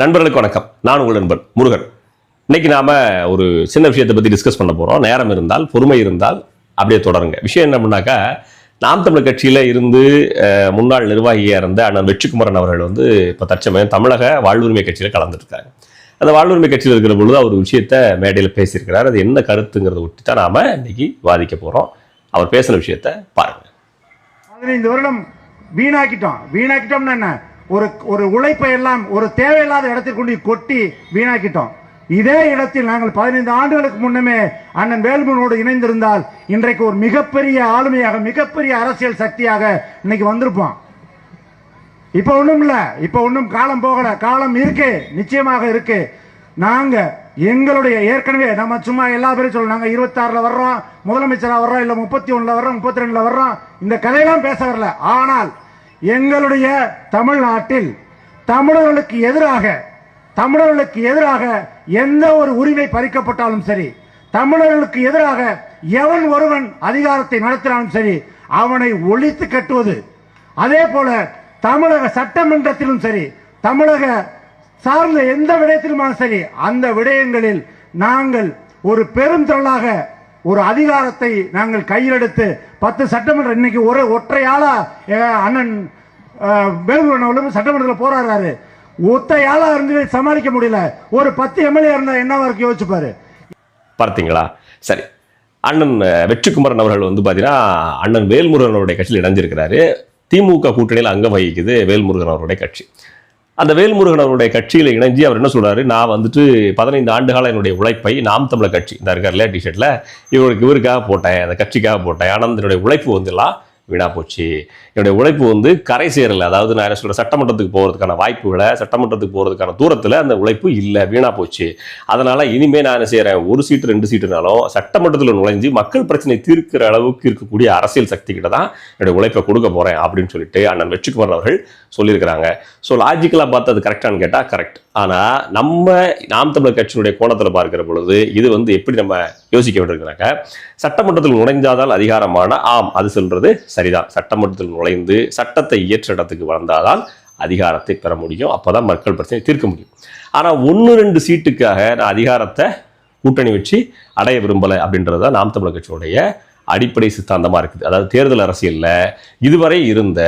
நண்பர்களுக்கு வணக்கம். நான் உங்கள் நண்பன் முருகன். இன்னைக்கு நாம ஒரு சின்ன விஷயத்தை பத்தி டிஸ்கஸ் பண்ண போறோம். நேரம் இருந்தால் பொறுமை இருந்தால் அப்படியே தொடருங்க. விஷயம் என்ன பண்ணாக்கா நாம் தமிழர் கட்சியில இருந்து முன்னாள் நிர்வாகியா இருந்த அண்ணன் வெற்றிக்குமரன் அவர்கள் வந்து இப்ப தற்சமயம் தமிழக வாழ்வுரிமை கட்சியில கலந்துருக்காங்க அந்த வாழ்வுரிமை கட்சியில் இருக்கிற பொழுது அவர் ஒரு விஷயத்த மேடையில் பேசியிருக்கிறார். அது என்ன கருத்துங்கிறத ஒட்டி தான் நாம இன்னைக்கு வாதிக்க போறோம். அவர் பேசின விஷயத்த பாருங்க. பதினைந்து வருடம் வீணாக்கிட்டோம். வீணாக்கிட்டோம்னா என்ன? ஒரு ஒரு உழைப்பை எல்லாம் ஒரு தேவையில்லாத இடத்தில் கொண்டு கொட்டி வீணாக்கிட்டோம். இதே இடத்தில் நாங்கள் பதினைந்து ஆண்டுகளுக்கு முன்னமே அண்ணன் வேல்முனோடு இணைந்திருந்தால் இன்றைக்கு ஒரு மிகப்பெரிய ஆளுமையாக மிகப்பெரிய அரசியல் சக்தியாக இன்னைக்கு வந்திருப்போம். இப்ப ஒண்ணும் இல்ல. இப்ப ஒன்றும் காலம் போகல. காலம் இருக்கு. நிச்சயமாக இருக்கு. நாங்க எங்களுடைய ஏற்கனவே நம்ம சும்மா எல்லா பேரும் சொல்லணும் நாங்க இருபத்தி ஆறுல வர்றோம் முதலமைச்சரா வர்றோம் இல்ல முப்பத்தி ஒண்ணுல வர்றோம் முப்பத்தி ரெண்டுல வர்றோம். இந்த கதையெல்லாம் பேச வரல. ஆனால் எங்களுடைய தமிழ்நாட்டில் தமிழர்களுக்கு எதிராக தமிழர்களுக்கு எதிராக எந்த ஒரு உரிமை பறிக்கப்பட்டாலும் சரி தமிழர்களுக்கு எதிராக எவன் ஒருவன் அதிகாரத்தை நடத்தினாலும் சரி அவனை ஒழித்து கட்டுவது. அதே போல தமிழக சட்டமன்றத்திலும் சரி தமிழக சார்ந்த எந்த விடயத்திலுமாலும் சரி அந்த விடயங்களில் நாங்கள் ஒரு பெருந்திரளாக ஒரு அதிகாரத்தை நாங்கள் கையில் எடுத்து பத்து சட்டமன்ற இன்னைக்கு ஒரு ஒற்றையாளா அண்ணன் வேலுமணி சட்டமன்றத்தில் போராடுறாரு. ஒத்தையாளா இருந்து சமாளிக்க முடியல. ஒரு பத்து எம்எல்ஏ இருந்தா என்னவா இருக்கு யோசிச்சுப்பாரு. பார்த்தீங்களா? சரி. அண்ணன் வெற்றிக்குமரன் அவர்கள் வந்து பார்த்தீங்கன்னா அண்ணன் வேல்முருகன் அவருடைய கட்சியில் இணைஞ்சிருக்கிறாரு. திமுக கூட்டணியில் அங்கம் வகிக்குது வேல்முருகன் அவருடைய கட்சி. அந்த வேல்முருகன் அவருடைய கட்சியில் இணைஞ்சு அவர் என்ன சொல்றாரு? நான் வந்துட்டு பதினைந்து ஆண்டுகால என்னுடைய உழைப்பை நாம் தமிழர் கட்சி இந்த இருக்கார் இல்லையா டிஷர்ட்ல இவருக்கு இவருக்காக போட்டேன் அந்த கட்சிக்காக போட்டேன் ஆனால் என்னுடைய உழைப்பு வந்துலாம் வீணாக போச்சு. என்னுடைய உழைப்பு வந்து கரை சேரலை. அதாவது நான் என்ன சொல்றேன் சட்டமன்றத்துக்கு போகிறதுக்கான வாய்ப்புகளை சட்டமன்றத்துக்கு போகிறதுக்கான தூரத்தில் அந்த உழைப்பு இல்லை வீணாக போச்சு. அதனால் இனிமேல் நான் என்ன செய்கிறேன் ஒரு சீட்டு ரெண்டு சீட்டுனாலும் சட்டமன்றத்தில் நுழைஞ்சு மக்கள் பிரச்சனை தீர்க்கிற அளவுக்கு இருக்கக்கூடிய அரசியல் சக்தி கிட்ட தான் என்னுடைய உழைப்பை கொடுக்க போகிறேன் அப்படின்னு சொல்லிட்டு அண்ணன் வெற்றிக்குமார் அவர்கள் சொல்லியிருக்கிறாங்க. ஸோ லாஜிக்கலாக பார்த்து அது கரெக்டானு கேட்டால் கரெக்ட் ஆனால் நம்ம நாம் தமிழர் கட்சியினுடைய கோணத்தில் பார்க்கிற பொழுது இது வந்து எப்படி நம்ம யோசிக்க வேண்டியிருக்கிறாங்க சட்டமன்றத்தில் நுழைஞ்சாதால் அதிகாரமான ஆம் அது சொல்கிறது சரிதான். சட்டமன்றத்தில் நுழைந்து சட்டத்தை இயற்ற இடத்துக்கு வந்தாதான் அதிகாரத்தை பெற முடியும். அப்போ தான் மக்கள் பிரச்சனை தீர்க்க முடியும். ஆனால் ஒன்று ரெண்டு சீட்டுக்காக நான் அதிகாரத்தை கூட்டணி வச்சு அடைய விரும்பலை அப்படின்றது தான் நாம் தமிழர் கட்சியுடைய அடிப்படை சித்தாந்தமாக இருக்குது. அதாவது தேர்தல் அரசியலில் இதுவரை இருந்த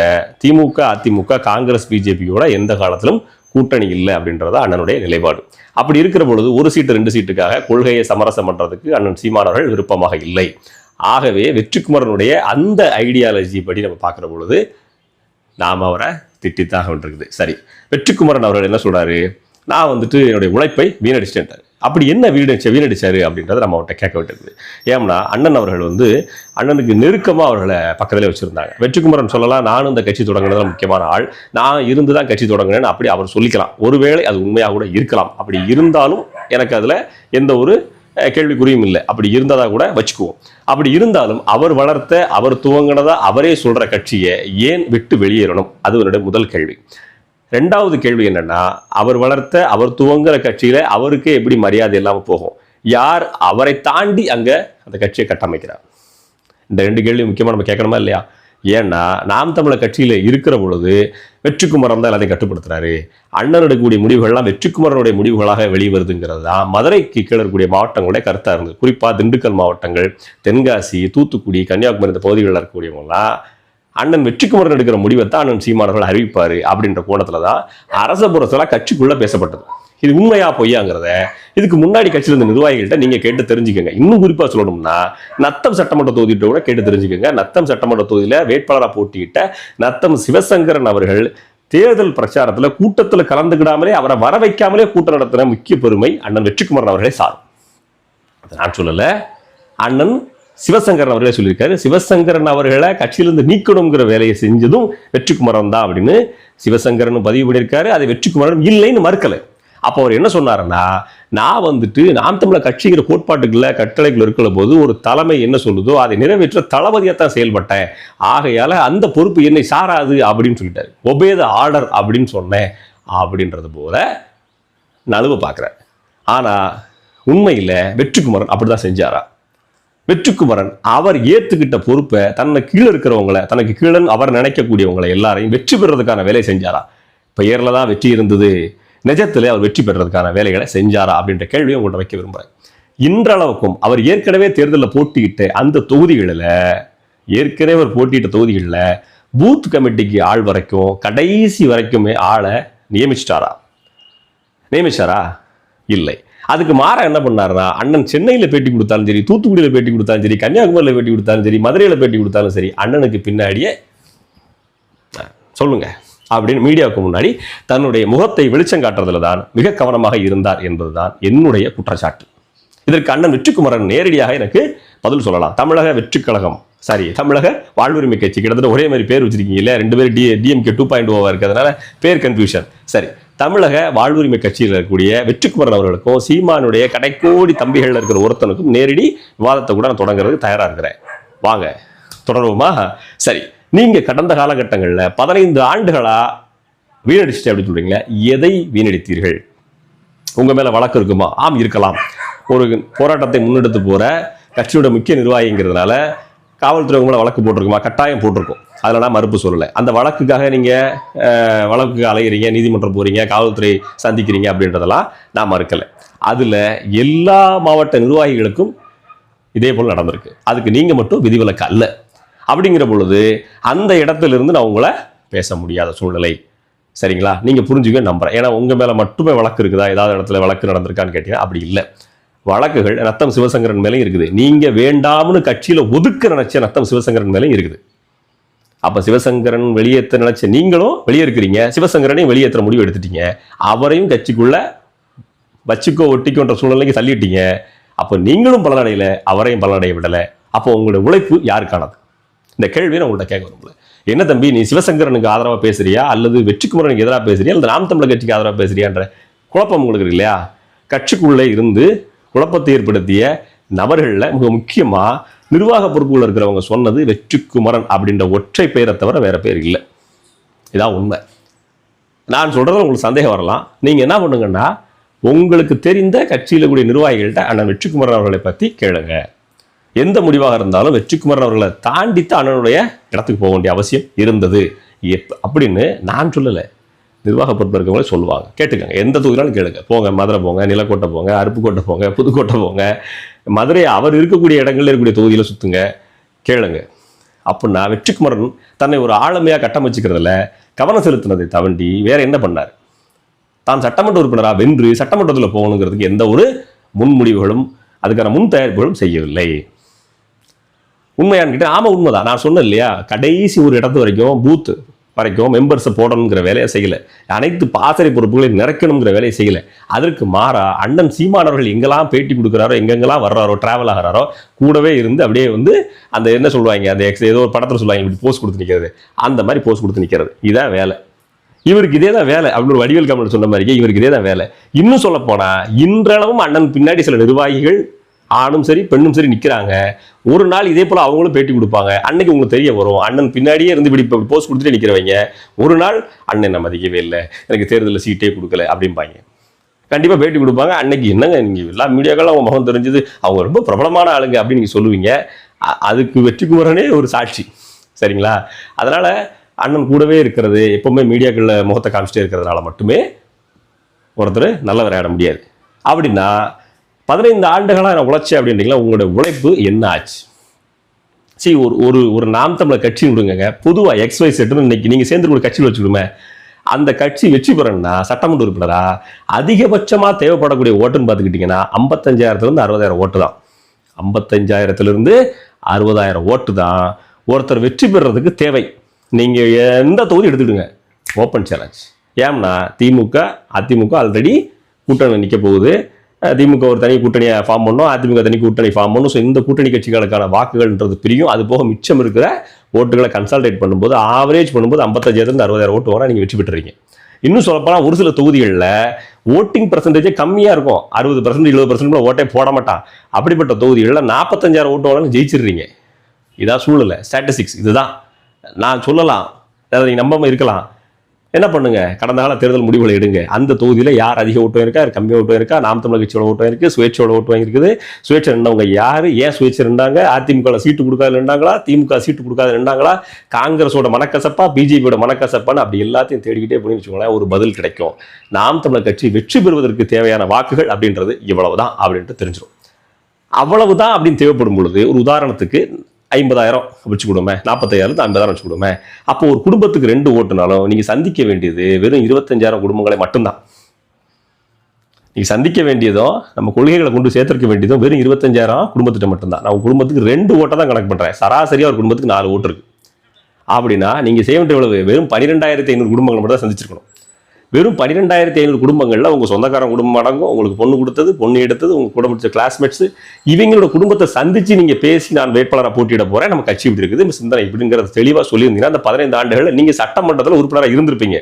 திமுக அதிமுக காங்கிரஸ் பிஜேபியோட எந்த காலத்திலும் கூட்டணி இல்லை அப்படின்றத அண்ணனுடைய நிலைப்பாடு. அப்படி இருக்கிற பொழுது ஒரு சீட்டு ரெண்டு சீட்டுக்காக கொள்கையை சமரசம் பண்ணுறதுக்கு அண்ணன் சீமானவர்கள் விருப்பமாக இல்லை. ஆகவே வெற்றிக்குமரனுடைய அந்த ஐடியாலஜி படி நம்ம பார்க்குற பொழுது நாம் அவரை திட்டித்தாக வேண்டியிருக்குது சரி வெற்றிக்குமரன் அவர்கள் என்ன சொல்கிறாரு நான் வந்துட்டு என்னுடைய உழைப்பை வீணடிச்சிட்டேன் அப்படி என்ன வீணடிச்ச வீணடிச்சாரு அப்படின்றத நம்ம அவர்கிட்ட கேட்க வேண்டியிருக்குது. ஏம்னா அண்ணன் அவர்கள் வந்து அண்ணனுக்கு நெருக்கமாக அவர்களை பக்கத்திலே வச்சுருந்தாங்க. வெற்றிக்குமரன் சொல்லலாம் நானும் இந்த கட்சி தொடங்கினதுல முக்கியமான ஆள். நான் இருந்து தான் கட்சி தொடங்கினேன்னு அப்படி அவர் சொல்லிக்கலாம். ஒருவேளை அது உண்மையாக கூட இருக்கலாம். அப்படி இருந்தாலும் எனக்கு அதில் எந்த ஒரு கேள்விக்குறியும் இல்லை. அப்படி இருந்ததா கூட வச்சுக்குவோம். அப்படி இருந்தாலும் அவர் வளர்த்த அவர் துவங்கினதா அவரே சொல்ற கட்சியை ஏன் விட்டு வெளியேறணும்? அது என்னுடைய முதல் கேள்வி. ரெண்டாவது கேள்வி என்னன்னா அவர் வளர்த்த அவர் துவங்குற கட்சியில அவருக்கே எப்படி மரியாதை இல்லாம போகும்? யார் அவரை தாண்டி அங்க அந்த கட்சியை கட்டமைக்கிறார்? இந்த ரெண்டு கேள்வி முக்கியமா நம்ம கேட்கணுமா இல்லையா? ஏன்னா நாம் தமிழர் கட்சியில் இருக்கிற பொழுது வெற்றிக்குமரன் தான் எல்லாத்தையும் கட்டுப்படுத்துறாரு. அண்ணன் எடுக்கக்கூடிய முடிவுகள்லாம் வெற்றிக்குமரனுடைய முடிவுகளாக வெளிவருதுங்கிறது தான் மதுரைக்கு கீழே இருக்கக்கூடிய மாவட்டங்களுடைய கருத்தாக இருந்தது. குறிப்பாக திண்டுக்கல் மாவட்டங்கள் தென்காசி தூத்துக்குடி கன்னியாகுமரி இந்த பகுதிகளில் இருக்கக்கூடியவங்களாம் அண்ணன் வெற்றிக்குமரன் எடுக்கிற முடிவை தான் அண்ணன் சீமானவர்கள் அறிவிப்பாரு அப்படின்ற கோணத்தில் தான் அரச புறத்துல கட்சிக்குள்ளே பேசப்பட்டது. இது உண்மையா பொய்யாங்கிறத இதுக்கு முன்னாடி கட்சியில் இருந்த நிர்வாகிகள்கிட்ட நீங்கள் கேட்டு தெரிஞ்சுக்கோங்க. இன்னும் குறிப்பாக சொல்லணும்னா நத்தம் சட்டமன்ற தொகுதியிட்ட கூட கேட்டு தெரிஞ்சுக்கோங்க. நத்தம் சட்டமன்ற தொகுதியில் வேட்பாளராக போட்டியிட்ட நத்தம் சிவசங்கரன் அவர்கள் தேர்தல் பிரச்சாரத்தில் கூட்டத்தில் கலந்துக்கிடாமலே அவரை வர வைக்காமலே கூட்டம் நடத்தின முக்கிய பெருமை அண்ணன் வெற்றிக்குமரன் அவர்களே சாரும். அதை நான் சொல்லலை. அண்ணன் சிவசங்கரன் அவர்களே சொல்லியிருக்காரு. சிவசங்கரன் அவர்களை கட்சியிலிருந்து நீக்கணுங்கிற வேலையை செஞ்சதும் வெற்றிக்குமரன் தான் அப்படின்னு சிவசங்கரன் பதிவு பண்ணியிருக்காரு. அதை வெற்றிக்குமரன் இல்லைன்னு மறுக்கலை. அப்போ அவர் என்ன சொன்னாருன்னா நான் வந்துட்டு நாம் தமிழர் கட்சிங்கிற கோட்பாட்டுக்குள்ள கட்டளைகள் இருக்கிற போது ஒரு தலைமை என்ன சொல்லுதோ அதை நிறைவேற்ற தளபதியாக தான் செயல்பட்டேன். ஆகையால் அந்த பொறுப்பு என்னை சாராது அப்படின்னு சொல்லிட்டாரு. ஒபேத ஆர்டர் அப்படின்னு சொன்னேன் அப்படின்றது போல நழுவ பார்க்குறேன் ஆனால் உண்மையில் வெற்றிக்குமரன் அப்படிதான் செஞ்சாரா? வெற்றிக்குமரன் அவர் ஏற்றுக்கிட்ட பொறுப்பை தன்னை கீழே இருக்கிறவங்களை தனக்கு கீழே அவர் நினைக்கக்கூடியவங்களை எல்லாரையும் வெற்றி பெறதுக்கான வேலையை செஞ்சாரா? பெயரில் தான் வெற்றி இருந்தது. நிஜத்தில் அவர் வெற்றி பெறதுக்கான வேலைகளை செஞ்சாரா அப்படின்ற கேள்வியை உங்கள்கிட்ட வைக்க விரும்புகிறேன் இன்றளவுக்கும் அவர் ஏற்கனவே தேர்தலில் போட்டியிட்ட அந்த தொகுதிகளில் ஏற்கனவே அவர் போட்டியிட்ட தொகுதிகளில் பூத் கமிட்டிக்கு ஆள் வரைக்கும் கடைசி வரைக்குமே ஆளை நியமிச்சிட்டாரா? நியமிச்சாரா? இல்லை. அதுக்கு மாற என்ன பண்ணார்னா அண்ணன் சென்னையில் பேட்டி கொடுத்தாலும் சரி தூத்துக்குடியில் பேட்டி கொடுத்தாலும் சரி கன்னியாகுமரியில் பேட்டி கொடுத்தாலும் சரி மதுரையில் பேட்டி கொடுத்தாலும் சரி அண்ணனுக்கு பின்னாடியே சொல்லுங்கள் அப்படின்னு மீடியாவுக்கு முன்னாடி தன்னுடைய முகத்தை வெளிச்சம் காட்டுறதுல தான் மிக கவனமாக இருந்தார் என்பதுதான் என்னுடைய குற்றச்சாட்டு. இதற்கு அண்ணன் வெற்றிக்குமரன் நேரடியாக எனக்கு பதில் சொல்லலாம். தமிழக வெற்றி கழகம் சாரி தமிழக வாழ்வுரிமை கட்சி கிட்டத்தட்ட ஒரே மாதிரி பேர் வச்சிருக்கீங்க ரெண்டு பேரும் டி டிஎம்கே டூ பாயிண்ட் ஓவாக இருக்கிறதுனால பேர் கன்ஃபியூஷன் சரி தமிழக வாழ்வுரிமை கட்சியில் இருக்கக்கூடிய வெற்றிக்குமரன் அவர்களுக்கும் சீமானுடைய கடைக்கோடி தம்பிகள் இருக்கிற ஒருத்தனுக்கும் நேரடி விவாதத்தை கூட நான் தொடங்குறதுக்கு தயாராக இருக்கிறேன். வாங்க தொடருவோமா? சரி நீங்க கடந்த காலகட்டங்களில் பதினைந்து ஆண்டுகளா வீணடிச்சிட்டு அப்படின்னு சொல்றீங்களா எதை வீணடித்தீர்கள்? உங்க மேல வழக்கு இருக்குமா? ஆம் இருக்கலாம். ஒரு போராட்டத்தை முன்னெடுத்து போற கட்சியோட முக்கிய நிர்வாகிங்கிறதுனால காவல்துறை உங்களை வழக்கு போட்டிருக்குமா? கட்டாயம் போட்டிருக்கும். அதில் நான் மறுப்பு சொல்லலை. அந்த வழக்குக்காக நீங்கள் வழக்கு வழக்குக்கு நீதிமன்றம் போகிறீங்க காவல்துறை சந்திக்கிறீங்க அப்படின்றதெல்லாம் நான் மறுக்கலை. அதில் எல்லா மாவட்ட நிர்வாகிகளுக்கும் இதே போல் நடந்திருக்கு. அதுக்கு நீங்கள் மட்டும் விதிவிலக்கு அல்ல. அப்படிங்கிற பொழுது அந்த இடத்துலேருந்து நான் உங்களை பேச முடியாத சூழ்நிலை. சரிங்களா? நீங்கள் புரிஞ்சுக்க நம்புகிறேன் ஏன்னா உங்கள் மேலே மட்டுமே வழக்கு இருக்குதா? ஏதாவது இடத்துல வழக்கு நடந்திருக்கான்னு கேட்டீங்கன்னா அப்படி இல்லை. வழக்குகள் ரத்தம் சிவசங்கரன் மேலேயும் இருக்குது. நீங்கள் வேண்டாம்னு கட்சியில் ஒதுக்க நினச்ச ரத்தம் சிவசங்கரன் மேலேயும் இருக்குது. அப்போ சிவசங்கரன் வெளியேற்ற நினச்ச நீங்களும் வெளியே இருக்கிறீங்க. சிவசங்கரனையும் வெளியேற்ற முடிவு எடுத்துட்டீங்க. அவரையும் கட்சிக்குள்ள வச்சுக்கோ ஒட்டிக்கோன்ற சூழ்நிலைக்கு தள்ளிட்டீங்க. அப்போ நீங்களும் பலனடையலை அவரையும் பலனடைய விடலை. அப்போ உங்களுடைய உழைப்பு யாருக்கானது? இந்த கேள்வியை நான் உங்கள்கிட்ட கேட்க விரும்பல. என்ன தம்பி நீ சிவசங்கரனுக்கு ஆதரவாக பேசுறியா? அல்லது வெற்றிக்குமரனுக்கு எதிராக பேசுறியா? அல்லது நாம் தமிழர் கட்சிக்கு ஆதரவாக பேசுறியான்ற குழப்பம் உங்களுக்கு இருக்கு இல்லையா? கட்சிக்குள்ளே இருந்து குழப்பத்தை ஏற்படுத்திய நபர்களில் மிக முக்கியமாக நிர்வாக பொறுப்புகள் இருக்கிறவங்க சொன்னது வெற்றிக்குமரன் அப்படின்ற ஒற்றை பெயரை தவிர வேறு பேர் இல்லை. இதான் உண்மை. நான் சொல்றது உங்களுக்கு சந்தேகம் வரலாம். நீங்கள் என்ன பண்ணுங்கன்னா உங்களுக்கு தெரிந்த கட்சியில் கூடிய நிர்வாகிகள்கிட்ட அண்ணன் வெற்றிக்குமரன் அவர்களை பற்றி கேளுங்க. எந்த முடிவாக இருந்தாலும் வெற்றிக்குமரன் அவர்களை தாண்டித்தான் அண்ணனுடைய இடத்துக்கு போக வேண்டிய அவசியம் இருந்தது. எப் அப்படின்னு நான் சொல்லலை. நிர்வாக பொறுப்பு இருக்கவங்களே சொல்லுவாங்க. கேட்டுக்கங்க. எந்த தொகுதினாலும் கேளுங்க. போங்க மதுரை போங்க நிலக்கோட்டை போங்க அருப்புக்கோட்டை போங்க புதுக்கோட்டை போங்க. மதுரை அவர் இருக்கக்கூடிய இடங்களில் இருக்கக்கூடிய தொகுதியில் சுற்றுங்க கேளுங்க. அப்படின்னா வெற்றிக்குமரன் தன்னை ஒரு ஆளுமையாக கட்டமைச்சிக்கிறதுல கவனம் செலுத்தினதை தவண்டி வேற என்ன பண்ணார்? தான் சட்டமன்ற உறுப்பினராக வென்று சட்டமன்றத்தில் போகணுங்கிறதுக்கு எந்த ஒரு முன்முடிவுகளும் அதுக்கான முன் தயாரிப்புகளும் செய்யவில்லை. உண்மையான்னு கேட்டால் ஆமாம் உண்மைதான். நான் சொன்னேன் இல்லையா? கடைசி ஒரு இடத்து வரைக்கும் பூத்து வரைக்கும் மெம்பர்ஸை போடணுங்கிற வேலையை செய்யலை. அனைத்து பாசறை பொறுப்புகளையும் நிறைக்கணுங்கிற வேலையை செய்யலை. அதற்கு மாறா அண்ணன் சீமானவர்கள் எங்கெல்லாம் பேட்டி கொடுக்குறாரோ எங்கெங்கெல்லாம் வர்றாரோ டிராவல் ஆகிறாரோ கூடவே இருந்து அப்படியே வந்து அந்த என்ன சொல்லுவாங்க அந்த எக்ஸ் ஏதோ ஒரு படத்தில் சொல்லுவாங்க இப்படி போஸ்ட் கொடுத்து நிற்கிறது அந்த மாதிரி போஸ்ட் கொடுத்து நிற்கிறது இதான் வேலை. இவருக்கு இதே தான் வேலை. அப்படின்னு ஒரு வடிவேல் கமல் சொன்ன மாதிரியே இவருக்கு இதே தான் வேலை. இன்னும் சொல்ல போனால் இன்றளவும் அண்ணன் பின்னாடி சில நிர்வாகிகள் ஆணும் சரி பெண்ணும் சரி நிற்கிறாங்க ஒரு நாள் இதே போல் அவங்களும் பேட்டி கொடுப்பாங்க. அன்னைக்கு உங்களுக்கு தெரிய வரும். அண்ணன் பின்னாடியே இருந்து இப்படி போஸ்ட் கொடுத்துட்டு நிற்கிறவங்க ஒரு நாள் அண்ணன் மதிக்கவே இல்லை. எனக்கு தேர்தலில் சீட்டே கொடுக்கல அப்படிம்பாங்க. கண்டிப்பாக பேட்டி கொடுப்பாங்க. அன்னைக்கு என்னங்க நீங்கள் எல்லா மீடியாக்களும் அவங்க முகம் தெரிஞ்சது? அவங்க ரொம்ப பிரபலமான ஆளுங்க அப்படின்னு நீங்கள் சொல்லுவீங்க. அதுக்கு வெற்றி குமரனே ஒரு சாட்சி. சரிங்களா? அதனால் அண்ணன் கூடவே இருக்கிறது எப்போவுமே மீடியாக்களில் முகத்தை காமிச்சிட்டே இருக்கிறதுனால மட்டுமே ஒருத்தர் நல்ல விளையாட முடியாது. அப்படின்னா பதினைந்து ஆண்டுகளாக நான் உழைச்சேன் அப்படின்றீங்களா? உங்களோட உழைப்பு என்ன ஆச்சு? சரி ஒரு ஒரு ஒரு நாம் தமிழர் கட்சி விடுங்க பொதுவாக எக்ஸ் ஒய் செட்டுன்னு இன்னைக்கு நீங்கள் சேர்ந்து கூட கட்சியில் வச்சுக்கணுமே அந்த கட்சி வெற்றி பெறணும்னா சட்டமன்ற உறுப்பினரா? அதிகபட்சமாக தேவைப்படக்கூடிய ஓட்டுன்னு பார்த்துக்கிட்டிங்கன்னா ஐம்பத்தஞ்சாயிரத்துலேருந்து அறுபதாயிரம் ஓட்டு தான். ஐம்பத்தஞ்சாயிரத்துலேருந்து அறுபதாயிரம் ஓட்டு தான். ஒருத்தர் வெற்றி பெறுறதுக்கு தேவை. நீங்கள் எந்த தொகுதி எடுத்துக்கிடுங்க? ஓப்பன் சேலஞ்ச் ஏம்னா திமுக அதிமுக ஆல்ரெடி கூட்டணி நிற்க போகுது. திமுக ஒரு தனி கூட்டணியை ஃபார்ம் பண்ணும் அதிமுக தனி கூட்டணி ஃபார்ம் பண்ணும். ஸோ இந்த கூட்டணி கட்சிகளுக்கான வாக்குகள்ன்றது பிரியும். அது போக மிச்சம் இருக்கிற ஓட்டுகளை கன்சல்டேட் பண்ணும்போது ஆவரேஜ் பண்ணும்போது ஐம்பத்தஞ்சாயிரத்துலேருந்து அறுபதாயிரம் ஓட்டு வர நீங்கள் வெற்றி பெற்றுறீங்க. இன்னும் சொல்லப்போனால் ஒரு சில தொகுதிகளில் ஓட்டிங் பர்சன்டேஜே கம்மியாக இருக்கும். அறுபது பர்சன்ட் எழுபது பர்சன்ட் ஓட்டே போட மாட்டான். அப்படிப்பட்ட தொகுதிகளில் நாற்பத்தஞ்சாயிரம் ஓட்டு வரலாம் ஜெயிச்சிடுறீங்க. இதான் சூழ்நிலை. ஸ்டாட்டிஸ்டிக்ஸ் இதுதான். நான் சொல்லலாம். அதை நீங்கள் நம்பாமல் இருக்கலாம். என்ன பண்ணுங்க? கடந்த கால தேர்தல் முடிவுகளை எடுங்க. அந்த தொகுதியில் யார் அதிக ஓட்டம் இருக்கா யார் கம்மியாக ஓட்டம் இருக்கா நாம் தமிழக கட்சியோட ஓட்டம் இருக்குது சுயேட்சையோட ஓட்டு வாங்கியிருக்குது. சுயேட்சை நின்றவங்க யார்? ஏன் சுயேட்சை நின்றாங்க? அதிமுக சீட்டு கொடுக்காத நின்றாங்களா? திமுக சீட்டு கொடுக்காத நின்றாங்களா? காங்கிரஸோட மனக்கசப்பா பிஜேபியோட மனக்கசப்பான்னு அப்படி எல்லாத்தையும் தேடிக்கிட்டே போய் வச்சுக்கோங்களேன் ஒரு பதில் கிடைக்கும். நாம் தமிழர் கட்சி வெற்றி பெறுவதற்கு தேவையான வாக்குகள் அப்படின்றது இவ்வளவுதான் அப்படின்ட்டு தெரிஞ்சிடும் அவ்வளவுதான் அப்படின்னு தேவைப்படும் பொழுது ஒரு உதாரணத்துக்கு ஐம்பதாயிரம் வச்சு கொடுமே நாற்பத்தாயிரம் ஐம்பதாயிரம் வச்சு கொடுமே அப்போ ஒரு குடும்பத்துக்கு ரெண்டு ஓட்டுனாலும் நீங்கள் சந்திக்க வேண்டியது வெறும் இருபத்தஞ்சாயிரம் குடும்பங்களை மட்டும்தான். நீங்கள் சந்திக்க வேண்டியதும் நம்ம கொள்கைகளை கொண்டு சேர்த்துக்க வேண்டியதும் வெறும் இருபத்தஞ்சாயிரம் குடும்பத்திட்ட மட்டும்தான். நான் குடும்பத்துக்கு ரெண்டு ஓட்டை தான் கணக்கு பண்ணுறேன் சராசரியாக ஒரு குடும்பத்துக்கு நாலு ஓட்டு இருக்குது அப்படின்னா நீங்கள் செய்ய வேண்டிய எவ்வளவு? வெறும் பன்னிரெண்டாயிரத்தி ஐநூறு குடும்பங்களை மட்டும் தான் சந்திச்சிருக்கணும். வெறும் பன்னிரெண்டாயிரத்தி ஐநூறு குடும்பங்களில் உங்கள் சொந்தக்காரன் குடும்பம் அடங்கும் உங்களுக்கு பொண்ணு கொடுத்தது பொண்ணு எடுத்தது உங்கள் கூட படிச்ச கிளாஸ்மேட்ஸ் இவங்களோட குடும்பத்தை சந்தித்து நீங்கள் பேசி நான் வேட்பாளராக போட்டியிட போகிறேன் நம்ம கட்சி இப்படி இருக்குது. இந்த சிந்தனை இப்படிங்கிறத தெளிவாக சொல்லியிருந்தீங்கன்னா அந்த பதினைந்து ஆண்டுகளில் நீங்கள் சட்டமன்றத்தில் உறுப்பினராக இருந்திருப்பீங்க.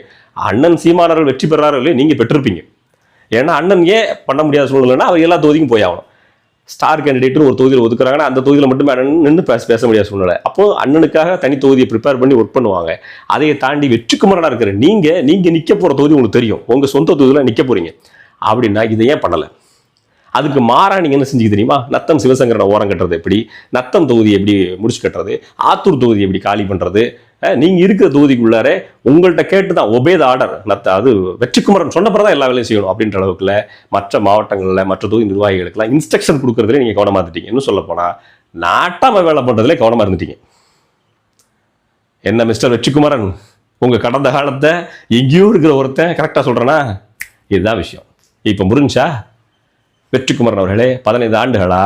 அண்ணன் சீமானவர்கள் வெற்றி பெறாரோ இல்லையோ நீங்கள் பெற்றிருப்பீங்க. ஏன்னா அண்ணன் ஏன் பண்ண முடியாத சூழ்நிலைன்னா அவர் எல்லா தொகுதிக்கும் போய் ஆகணும். ஸ்டார் கேண்டிடேட்னு ஒரு தொகுதியில் ஒதுக்குறாங்கன்னா அந்த தொகுதியில் மட்டுமே அண்ணன் நின்று பேச பேச முடியாத சூழ்நிலை. அப்போ அண்ணனுக்காக தனி தொகுதியை ப்ரிப்பேர் பண்ணி ஒர்க் பண்ணுவாங்க. அதை தாண்டி வெற்றிக்குமரனாக இருக்கிற நீங்கள் நீங்கள் நிற்க போகிற தொகுதி உங்களுக்கு தெரியும். உங்கள் சொந்த தொகுதியில் நிற்க போகிறீங்க அப்படின்னா இதை ஏன் பண்ணலை? அதுக்கு மாறா நீங்க என்ன செஞ்சுக்க தெரியுமா? நத்தம் சிவசங்கரனை ஓரம் கட்டுறது எப்படி? நத்தம் தொகுதி எப்படி முடிச்சு கட்டுறது? ஆத்தூர் தொகுதி எப்படி காலி பண்றது? நீங்கள் நீங்க இருக்கிற தொகுதிக்குள்ளார உங்கள்கிட்ட கேட்டு தான் ஒபேத ஆர்டர். நத்த அது வெற்றிக்குமரன் சொன்னப்பறம் தான் எல்லா வேலையும் செய்யணும் அப்படின்ற அளவுக்குல மற்ற மாவட்டங்களில் மற்ற தொகுதி நிர்வாகிகளுக்கெல்லாம் இன்ஸ்ட்ரக்ஷன் கொடுக்கறதுல நீங்க கவனமா இருந்துட்டீங்க. இன்னும் சொல்ல போனா நாட்டாம வேலை பண்றதுல கவனமா இருந்துட்டீங்க. என்ன மிஸ்டர் வெற்றிக்குமரன்? உங்கள் கடந்த காலத்தை எங்கேயோ இருக்கிற ஒருத்தன் கரெக்டாக சொல்கிறேன்னா இதுதான் விஷயம். இப்போ முடிஞ்சா வெற்றிக்குமரன் அவர்களே பதினைந்து ஆண்டுகளா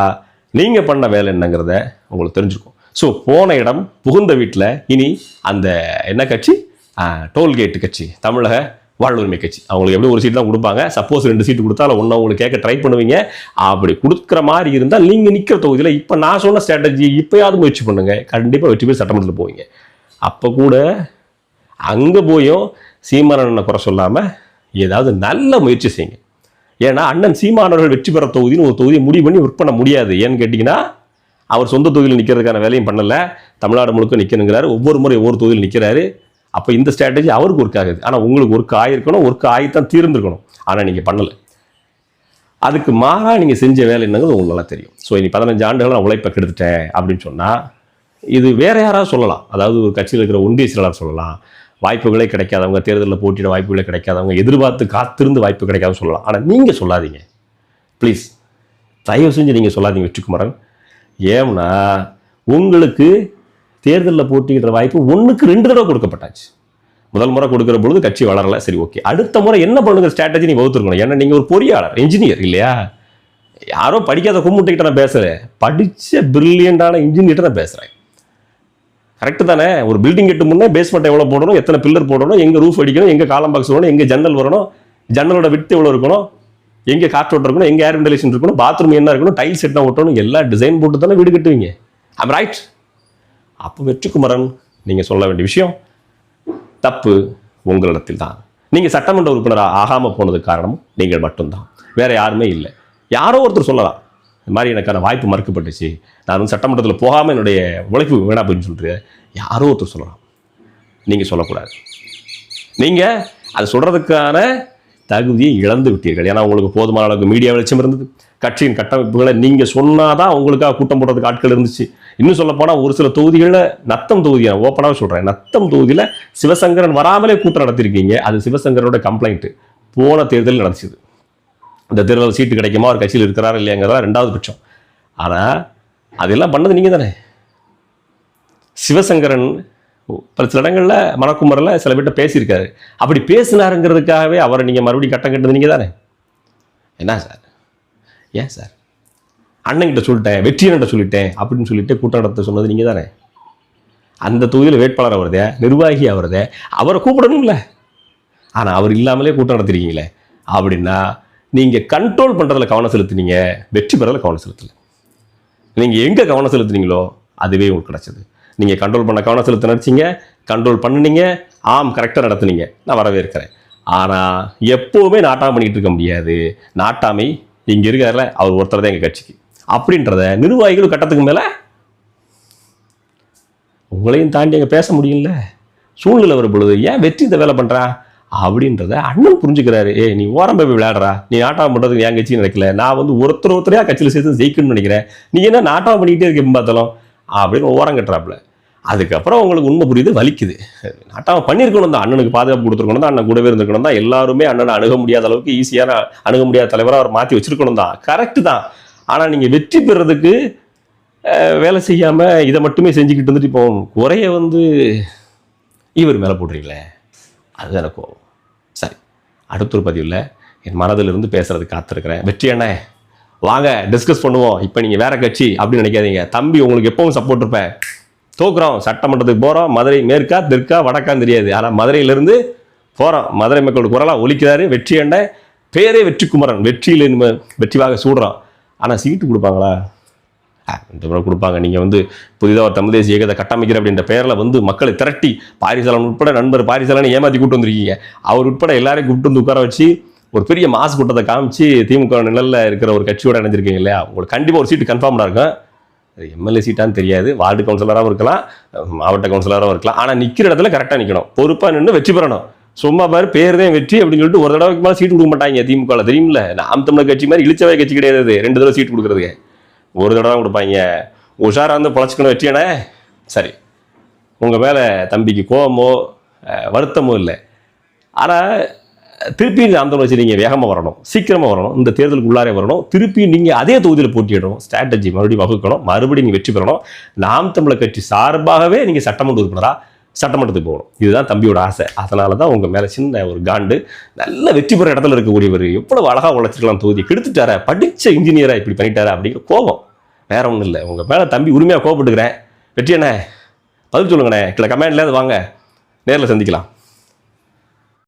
நீங்கள் பண்ண வேலை என்னங்கிறத உங்களுக்கு தெரிஞ்சுக்கும். ஸோ போன இடம் புகுந்த வீட்டில் இனி அந்த என்ன கட்சி? டோல்கேட்டு கட்சி தமிழக வாழ்வுரிமை கட்சி. அவங்களுக்கு எப்படி ஒரு சீட் தான் கொடுப்பாங்க. சப்போஸ் ரெண்டு சீட்டு கொடுத்தா ஒன்று அவங்களுக்கு கேட்க ட்ரை பண்ணுவீங்க. அப்படி கொடுக்குற மாதிரி இருந்தால் நீங்கள் நிற்கிற தொகுதியில் இப்போ நான் சொன்ன ஸ்ட்ராட்டஜி இப்போயாவது முயற்சி பண்ணுங்கள் கண்டிப்பாக வெற்றி பேர் சட்டமன்றத்தில் போவீங்க. அப்போ கூட அங்கே போயும் சீமானண்ணனை குறை சொல்லாமல் ஏதாவது நல்ல முயற்சி செய்யுங்க. ஏன்னா அண்ணன் சீமானவர்கள் வெற்றி பெற தொகுதின்னு ஒரு தொகுதியை முடிவு பண்ணி ஒர்க் பண்ண முடியாது. ஏன்னு கேட்டிங்கன்னா அவர் சொந்த தொகுதியில் நிற்கிறதுக்கான வேலையும் பண்ணலை. தமிழ்நாடு முழுக்க நிற்கணுங்கிறாரு ஒவ்வொரு முறை ஒவ்வொரு தொகுதியில் நிற்கிறாரு அப்போ இந்த ஸ்ட்ராட்டஜி அவருக்கு ஒர்க் ஆகுது. ஆனால் உங்களுக்கு ஒர்க் ஆகிருக்கணும் ஒர்க் ஆகித்தான் தீர்ந்துருக்கணும். ஆனால் நீங்கள் பண்ணலை. அதுக்கு மாறாக நீங்கள் செஞ்ச வேலை என்னங்கிறது உங்களுக்கு நல்லா தெரியும். ஸோ இனி பதினஞ்சு ஆண்டுகள் நான் உழைப்பை கெடுத்துட்டேன் அப்படின்னு சொன்னால் இது வேற யாராவது சொல்லலாம். அதாவது ஒரு கட்சியில் இருக்கிற ஒன்றிய செயலாளர் சொல்லலாம். வாய்ப்புகளே கிடைக்காதவங்க தேர்தலில் போட்டியிட வாய்ப்புகளே கிடைக்காதவங்க எதிர்பார்த்து காத்திருந்து வாய்ப்பு கிடைக்காதுன்னு சொல்லலாம். ஆனால் நீங்கள் சொல்லாதீங்க. ப்ளீஸ் தயவு செஞ்சு நீங்கள் சொல்லாதீங்க வெற்றிக்குமரன். ஏன்னா உங்களுக்கு தேர்தலில் போட்டியிடுற வாய்ப்பு ஒன்றுக்கு ரெண்டு தடவை கொடுக்கப்பட்டாச்சு. முதல் முறை கொடுக்குற பொழுது கட்சி வளரல. சரி ஓகே. அடுத்த முறை என்ன பண்ணுங்க ஸ்ட்ராட்டஜி நீ வகுத்துருக்கணும். ஏன்னா நீங்கள் ஒரு பொறியாளர் இன்ஜினியர் இல்லையா? யாரோ படிக்காத கும்பிட்டுக்கிட்ட நான் பேசுகிறேன் படித்த பிரில்லியண்டான இன்ஜினியர்கிட்ட நான் பேசுகிறேன் கரெக்டு தானே? ஒரு பில்டிங் கட்டு முன்னே பேஸ்மெண்ட் எவ்வளோ போடணும் எத்தனை பில்லர் போடணும் எங்கே ரூஃப் அடிக்கணும் எங்கே காலம் பாக்ஸ் வரணும் எங்கே ஜன்னல் வரணும் ஜன்னலோட விட்டு எவ்வளோ இருக்கணும் எங்கே காற்றோட்டம் இருக்கணும் எங்கே ஏர் வெண்டிலேஷன் இருக்கணும் பாத்ரூம் என்ன இருக்கணும் டைல்ஸ் என்ன ஒட்டணும் எல்லா டிசைன் போட்டு தானே வீடு கட்டுவீங்க. ஐம் ரைட் அப்போ வெற்றிக்குமரன் நீங்கள் சொல்ல வேண்டிய விஷயம் தப்பு உங்களிடத்தில் தான். நீங்கள் சட்டமன்ற உறுப்பினராக ஆகாமல் போனதுக்கு காரணம் நீங்கள் மட்டும்தான். வேறு யாருமே இல்லை. யாரோ ஒருத்தர் சொல்லலாம். இந்த மாதிரி எனக்கான வாய்ப்பு மறுக்கப்பட்டுச்சு. நான் வந்து சட்டமன்றத்தில் போகாமல் என்னுடைய உழைப்பு வேணா அப்படின்னு சொல்லிட்டு யாரோ ஒருத்தர் சொல்லலாம் நீங்கள் சொல்லக்கூடாது. நீங்கள் அது சொல்கிறதுக்கான தகுதியை இழந்து விட்டீர்கள். ஏன்னா உங்களுக்கு போதுமான அளவுக்கு மீடியா வெளிச்சம் இருந்தது. கட்சியின் கட்டமைப்புகளை நீங்கள் சொன்னால் தான் உங்களுக்காக கூட்டம் போடுறதுக்கு ஆட்கள் இருந்துச்சு. இன்னும் சொல்லப்போனால் ஒரு சில தொகுதிகளில் நத்தம் தொகுதி நான் ஓப்பனாக சொல்கிறேன் நத்தம் தொகுதியில் சிவசங்கரன் வராமலே கூட்டம் நடத்திருக்கீங்க. அது சிவசங்கரோட கம்ப்ளைண்ட்டு போன தேர்தலில் நடந்துச்சுது இந்த தேர்தல் சீட்டு கிடைக்குமா? ஒரு கட்சியில் இருக்கிறாரா இல்லையாங்கிறதா ரெண்டாவது பட்சம். ஆனால் அதெல்லாம் பண்ணது நீங்கள் தானே சிவசங்கரன் பல சில இடங்களில் மணக்குமரில் சில பேர்ட்ட பேசியிருக்காரு. அப்படி பேசினாருங்கிறதுக்காகவே அவரை நீங்கள் மறுபடியும் கட்டம் கட்டுறது நீங்கள் தானே என்ன சார்? ஏன் சார்? அண்ணன்கிட்ட சொல்லிட்டேன் வெற்றியன்கிட்ட சொல்லிட்டேன் அப்படின்னு சொல்லிட்டு கூட்டம் நடத்த சொன்னது நீங்கள் தானே அந்த தொகுதியில் வேட்பாளர் அவரதே நிர்வாகி அவரதே அவரை கூப்பிடணும்ல. ஆனால் அவர் இல்லாமலே கூட்டம் நடத்திருக்கீங்களே. அப்படின்னா நீங்கள் கண்ட்ரோல் பண்ணுறதுல கவனம் செலுத்துனீங்க வெற்றி பெறதில் கவனம் செலுத்தலை. நீங்கள் எங்கே கவனம் செலுத்துனீங்களோ அதுவே உங்களுக்கு கிடச்சிது. நீங்கள் கண்ட்ரோல் பண்ண கவனம் செலுத்த நினச்சிங்க கண்ட்ரோல் பண்ணுனீங்க ஆம் கரெக்டாக நடத்துனீங்க. நான் வரவேற்கிறேன். ஆனால் எப்போவுமே நாட்டாமை பண்ணிக்கிட்டு இருக்க முடியாது. நாட்டாமை இங்கே இருக்கார்ல அவர் ஒருத்தர் தான் எங்கள் கட்சிக்கு. அப்படின்றத நிர்வாகிகள் கட்டத்துக்கு மேலே உங்களையும் தாண்டி அங்கே பேச முடியல. சூழ்நிலை வரும் பொழுது ஏன் வெற்றி இந்த வேலை பண்ணுறான் அப்படின்றத அண்ணன் புரிஞ்சுக்கிறாரு. ஏ நீ ஓரம் போய் விளையாடுறா. நீ நாட்டம் பண்ணுறதுக்கு என் கட்சி நடக்கல? நான் வந்து ஒருத்தர் ஒருத்தரையா கட்சியில் சேர்த்து ஜெயிக்கணும்னு நினைக்கிறேன். நீ என்ன நாட்டம் பண்ணிக்கிட்டே இருக்க பார்த்தாலும்? அப்படின்னு ஓரம் கட்டுறாப்புல. அதுக்கப்புறம் உங்களுக்கு உண்மை புரியுது வலிக்குது. நாட்டாக பண்ணியிருக்கணும் தான். அண்ணனுக்கு பாதுகாப்பு கொடுத்துருக்கணும் தான். அண்ணன் கூடவே இருந்திருக்கணும் தான். எல்லாருமே அண்ணனை அணுக முடியாத அளவுக்கு ஈஸியான அணுக முடியாத தலைவராக அவர் மாற்றி வச்சிருக்கணும் தான். கரெக்டு தான். ஆனால் நீங்கள் வெற்றி பெறதுக்கு வேலை செய்யாமல் இதை மட்டுமே செஞ்சுக்கிட்டு இருந்துட்டு இப்போ குறைய வந்து இவர் மேலே போடுறீங்களே? அது எனக்கு கோவம். சரி அடுத்த ஒரு பதிவில் என் மனதிலிருந்து பேசுறது காத்திருக்கிறேன். வெற்றி அண்ணே வாங்க டிஸ்கஸ் பண்ணுவோம். இப்போ நீங்கள் வேற கட்சி அப்படின்னு நினைக்காதீங்க. தம்பி உங்களுக்கு எப்பவும் சப்போர்ட் இருப்பேன். தோக்குறோம் சட்டமன்றத்துக்கு போகிறோம் மதுரை மேற்கா தெற்கா வடக்கான்னு தெரியாது. ஆனால் மதுரையிலேருந்து போகிறோம் மதுரை மக்களோட குரலாக ஒழிக்கிறாரு வெற்றி அண்ணன் பேரே வெற்றி குமரன் வெற்றியில் வெற்றிவாக சூடுறான் ஆனால் சீட்டு கொடுப்பாங்களா? முறை கொடுப்பாங்க. நீங்கள் வந்து புதிதாக ஒரு தமிழ் தேசிய இயக்கத்தை கட்டமைக்கிற அப்படின்ற பேரில் வந்து மக்களை திரட்டி பாரிசாலன் உட்பட நண்பர் பாரிசாலனை ஏமாற்றி கூட்டு வந்திருக்கீங்க. அவர் உட்பட எல்லாரையும் கூப்பிட்டு வந்து உட்கார வச்சு ஒரு பெரிய மாசு கூட்டத்தை காமிச்சு திமுக நிழலில் இருக்கிற ஒரு கட்சியோட இணைஞ்சிருக்கீங்க இல்லையா? உங்களுக்கு கண்டிப்பாக ஒரு சீட்டு கன்ஃபார்ம்டாக இருக்கும். எம்எல்ஏ சீட்டான்னு தெரியாது. வார்டு கவுன்சிலராகவும் இருக்கலாம். மாவட்ட கவுன்சிலராகவும் இருக்கலாம். ஆனால் நிற்கிற இடத்துல கரெக்டாக நிற்கணும் பொறுப்பாக நின்று வெற்றி பெறணும். சும்மா பாரு பேர் தான் வெற்றி அப்படின்னு சொல்லிட்டு ஒரு தடவைக்கு மேலே சீட்டு கொடுக்க மாட்டாங்க திமுகவில் தெரியும்ல நாம் தமிழர் கட்சி மாதிரி இழிச்சவை கட்சி கிடையாது ரெண்டு தடவை சீட்டு கொடுக்குறதுக்கு. ஒரு தடவை தான் கொடுப்பாங்க. உஷாராக வந்து பொழைச்சிக்கணும் வெற்றியானே? சரி. உங்கள் மேலே தம்பிக்கு கோபமோ வருத்தமோ இல்லை. ஆனால் திருப்பி அந்த வச்சு நீங்கள் வேகமாக வரணும். சீக்கிரமாக வரணும். இந்த தேர்தலுக்கு உள்ளாரே வரணும். திருப்பி நீங்கள் அதே தொகுதியில் போட்டியிடணும். ஸ்ட்ராட்டஜி மறுபடியும் வகுக்கணும். மறுபடியும் நீங்கள் வெற்றி பெறணும். நாம் தமிழர் கட்சி சார்பாகவே நீங்கள் சட்டமன்ற உறுப்பினராக சட்டமன்றத்துக்கு போகணும். இதுதான் தம்பியோட ஆசை. அதனால தான் உங்கள் மேலே சின்ன ஒரு காண்டு நல்ல வெற்றி பெற இடத்துல இருக்கக்கூடியவர் எவ்வளவு அழகாக உழைச்சிருக்கலாம் தொகுதி கெடுத்துட்டாரா படித்த இன்ஜினியராக இப்படி பண்ணிட்டாரா அப்படிங்கிற கோபம். வேற ஒன்றும் இல்லை. உங்கள் மேலே தம்பி உரிமையாக கோபப்பட்டுக்கிறேன். வெற்றி என்ன பதில் சொல்லுங்கண்ணே. இல்லை கமெண்ட்லேருந்து வாங்க. நேரில் சந்திக்கலாம்.